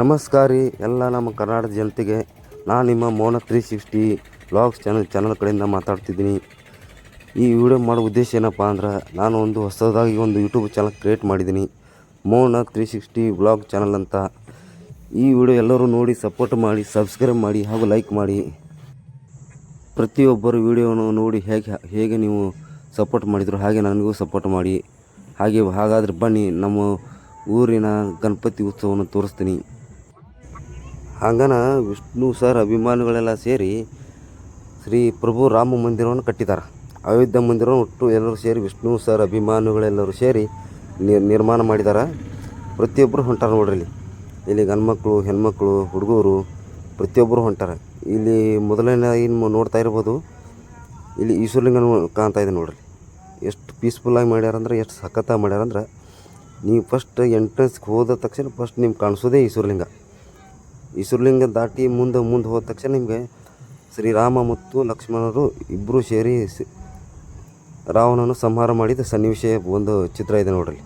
ನಮಸ್ಕಾರ ರೀ, ಎಲ್ಲ ನಮ್ಮ ಕರ್ನಾಟಕ ಜನತೆಗೆ. ನಾನು ನಿಮ್ಮ Mona three sixty vlogs channel channel ಕಡೆಯಿಂದ ಮಾತಾಡ್ತಿದ್ದೀನಿ. ಈ ವಿಡಿಯೋ ಮಾಡೋ ಉದ್ದೇಶ ಏನಪ್ಪ ಅಂದ್ರೆ, ನಾನು ಒಂದು ಹೊಸದಾಗಿ ಒಂದು ಯೂಟ್ಯೂಬ್ ಚಾನಲ್ ಕ್ರಿಯೇಟ್ ಮಾಡಿದ್ದೀನಿ. Mona three sixty vlog channel ಅಂತ. ಈ ವಿಡಿಯೋ ಎಲ್ಲರೂ ನೋಡಿ ಸಪೋರ್ಟ್ ಮಾಡಿ ಸಬ್ಸ್ಕ್ರೈಬ್ ಮಾಡಿ ಹಾಗೂ ಲೈಕ್ ಮಾಡಿ. ಪ್ರತಿಯೊಬ್ಬರು ವಿಡಿಯೋನು ನೋಡಿ ಹೇಗೆ ಹೇಗೆ ನೀವು ಸಪೋರ್ಟ್ ಮಾಡಿದರು ಹಾಗೆ ನನಗೂ ಸಪೋರ್ಟ್ ಮಾಡಿ. ಹಾಗೆ ಹಾಗಾದರೆ ಬನ್ನಿ, ನಮ್ಮ ಊರಿನ ಗಣಪತಿ ಉತ್ಸವವನ್ನು ತೋರಿಸ್ತೀನಿ. ಹಂಗನ ವಿಷ್ಣು ಸರ್ ಅಭಿಮಾನಿಗಳೆಲ್ಲ ಸೇರಿ ಶ್ರೀ ಪ್ರಭು ರಾಮ ಮಂದಿರವನ್ನು ಕಟ್ಟಿದ್ದಾರೆ ಅಯೋಧ್ಯೆ ಮಂದಿರವನ್ನು ಒಟ್ಟು ಎಲ್ಲರೂ ಸೇರಿ ವಿಷ್ಣು ಸರ್ ಅಭಿಮಾನಿಗಳೆಲ್ಲರೂ ಸೇರಿ ನಿರ್ಮಾಣ ಮಾಡಿದ್ದಾರೆ ಪ್ರತಿಯೊಬ್ಬರು ಹೊಂಟಾರ ನೋಡ್ರಿ ಇಲ್ಲಿ. ಇಲ್ಲಿ ಗಂಡ್ಮಕ್ಳು, ಹೆಣ್ಮಕ್ಳು, ಹುಡುಗರು ಪ್ರತಿಯೊಬ್ಬರು ಹೊಂಟಾರ. ಇಲ್ಲಿ ಮೊದಲನೇ ಇನ್ನು ನೋಡ್ತಾ ಇರ್ಬೋದು. ಇಲ್ಲಿ ಈಶ್ವರಲಿಂಗ ಕಾಣ್ತಾ ಇದೆ ನೋಡ್ರಿ. ಎಷ್ಟು ಪೀಸ್ಫುಲ್ಲಾಗಿ ಮಾಡ್ಯಾರಂದ್ರೆ ಎಷ್ಟು ಸಖತ್ತಾಗಿ ಮಾಡ್ಯಾರಂದ್ರೆ ನೀವು ಫಸ್ಟ್ ಎಂಟ್ರೆನ್ಸ್ಗೆ ಹೋದ ತಕ್ಷಣ ಫಸ್ಟ್ ನಿಮ್ಗೆ ಕಾಣಿಸೋದೇ ಈಶ್ವರಲಿಂಗ. ಈಶ್ವರಲಿಂಗ ದಾಟಿ ಮುಂದೆ ಮುಂದೆ ಹೋದ ತಕ್ಷಣ ನಿಮಗೆ ಶ್ರೀರಾಮ ಮತ್ತು ಲಕ್ಷ್ಮಣರು ಇಬ್ಬರು ಸೇರಿ ರಾವಣನು ಸಂಹಾರ ಮಾಡಿದ ಸನ್ನಿವೇಶ ಒಂದು ಚಿತ್ರ ಇದೆ ನೋಡ್ರಿ.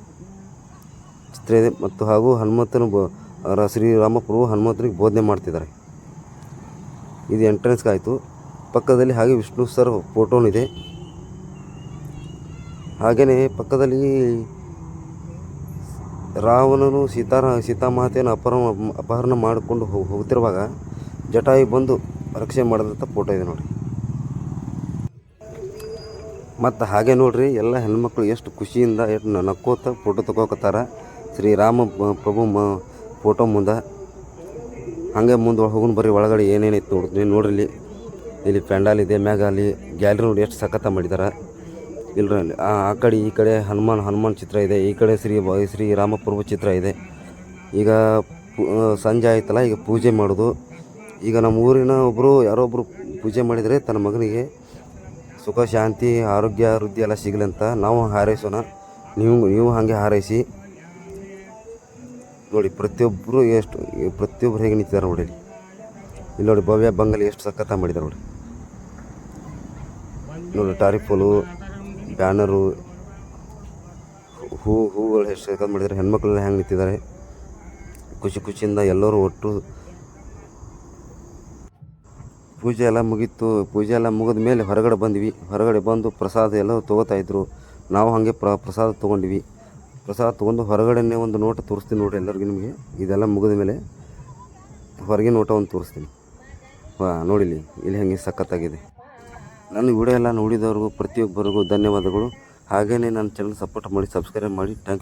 ಚಿತ್ರ ಇದೆ ಮತ್ತು ಹಾಗೂ ಹನುಮಂತನು ಶ್ರೀರಾಮ ಪ್ರಭು ಹನುಮಂತನಿಗೆ ಬೋಧನೆ ಮಾಡ್ತಿದ್ದಾರೆ. ಇದು ಎಂಟ್ರೆನ್ಸ್ಗಾಯಿತು ಪಕ್ಕದಲ್ಲಿ ಹಾಗೆ ವಿಷ್ಣು ಸರ್ ಫೋಟೋನಿದೆ ಹಾಗೆಯೇ ಪಕ್ಕದಲ್ಲಿ ರಾವಣನು ಸೀತಾರ ಸೀತಾಮಾತೆಯನ್ನು ಅಪಹರ ಅಪಹರಣ ಮಾಡಿಕೊಂಡು ಹೋಗಿ ಹೋಗ್ತಿರುವಾಗ ಜಟಾಯು ಬಂದು ರಕ್ಷೆ ಮಾಡಿದಂಥ ಫೋಟೋ ಇದೆ ನೋಡಿ. ಮತ್ತು ಹಾಗೆ ನೋಡ್ರಿ, ಎಲ್ಲ ಹೆಣ್ಮಕ್ಳು ಎಷ್ಟು ಖುಷಿಯಿಂದ ಎಷ್ಟು ನಕ್ಕೋತ ಫೋಟೋ ತಗೋಕತ್ತಾರ. ಶ್ರೀರಾಮ ಪ್ರಭು ಮ, ಫೋಟೋ ಮುಂದೆ. ಹಾಗೆ ಮುಂದೆ ಹೋಗೋಣ ಬರ್ರಿ, ಒಳಗಡೆ ಏನೇನೈತೆ ನೋಡ್ತೀನಿ ನೋಡ್ರಿ ಇಲ್ಲಿ. ಇದೆ, ಮ್ಯಾಗ ಅಲ್ಲಿ ಗ್ಯಾಲರಿ ನೋಡಿ ಎಷ್ಟು ಸಖತ್ತ ಮಾಡಿದ್ದಾರೆ ಇಲ್ರಿ ಅಲ್ಲಿ. ಆ ಕಡೆ ಈ ಕಡೆ ಹನುಮಾನ್ ಹನುಮಾನ್ ಚಿತ್ರ ಇದೆ. ಈ ಕಡೆ ಶ್ರೀ ಶ್ರೀ ರಾಮಪ್ರಭು ಚಿತ್ರ ಇದೆ. ಈಗ ಸಂಜೆ ಆಯ್ತಲ್ಲ, ಈಗ ಪೂಜೆ ಮಾಡೋದು. ಈಗ ನಮ್ಮ ಊರಿನ ಒಬ್ಬರು ಯಾರೋ ಒಬ್ಬರು ಪೂಜೆ ಮಾಡಿದರೆ ತನ್ನ ಮಗನಿಗೆ ಸುಖ, ಶಾಂತಿ, ಆರೋಗ್ಯ, ವೃದ್ಧಿ ಎಲ್ಲ ಸಿಗಲಿ ಅಂತ ನಾವು ಹಾರೈಸೋಣ. ನೀವು ನೀವು ಹಾಗೆ ಹಾರೈಸಿ. ನೋಡಿ ಪ್ರತಿಯೊಬ್ಬರು ಎಷ್ಟು ಪ್ರತಿಯೊಬ್ಬರು ಹೇಗೆ ನಿಂತಿದ್ದಾರೆ ನೋಡಿ. ಇಲ್ಲಿ ನೋಡಿ, ಭವ್ಯ ಬಂಗಲಿ ಎಷ್ಟು ಸಖತ್ತ ಮಾಡಿದ್ದಾರೆ ನೋಡಿ. ನೋಡಿ ಟಾರಿಫೋಲು ಬ್ಯಾನರು, ಹೂ, ಹೂಗಳು ಎಷ್ಟು ಮಾಡಿದ್ದಾರೆ ಹೆಣ್ಮಕ್ಳೆಲ್ಲ ಹೆಂಗೆ ನಿಂತಿದ್ದಾರೆ. ಖುಷಿ ಖುಷಿಯಿಂದ ಎಲ್ಲರೂ ಒಟ್ಟು ಪೂಜೆ ಎಲ್ಲ ಮುಗೀತು. ಪೂಜೆ ಎಲ್ಲ ಮುಗಿದ ಮೇಲೆ ಹೊರಗಡೆ ಬಂದ್ವಿ. ಹೊರಗಡೆ ಬಂದು ಪ್ರಸಾದ ಎಲ್ಲ ತೊಗೋತಾ ಇದ್ರು. ನಾವು ಹಾಗೆ ಪ್ರ, ಪ್ರಸಾದ ತೊಗೊಂಡ್ವಿ. ಪ್ರಸಾದ ತೊಗೊಂಡು ಹೊರಗಡೆನೇ ಒಂದು ನೋಟ ತೋರಿಸ್ತೀನಿ ನೋಡಿರಿ ಎಲ್ಲರಿಗೂ ನಿಮಗೆ. ಇದೆಲ್ಲ ಮುಗಿದ ಮೇಲೆ ಹೊರಗಿನ ನೋಟ ಒಂದು ತೋರಿಸ್ತೀನಿ. ಹಾಂ ನೋಡಿಲಿ, ಇಲ್ಲಿ ಹೆಂಗೆ ಸಖತ್ತಾಗಿದೆ. ನನ್ನ ವಿಡಿಯೋ ಎಲ್ಲ ನೋಡಿದವ್ರಿಗೂ ಪ್ರತಿಯೊಬ್ಬರಿಗೂ ಧನ್ಯವಾದಗಳು. ಹಾಗೆಯೇ ನನ್ನ ಚಾನಲ್ ಸಪೋರ್ಟ್ ಮಾಡಿ ಸಬ್ಸ್ಕ್ರೈಬ್ ಮಾಡಿ. ಥ್ಯಾಂಕ್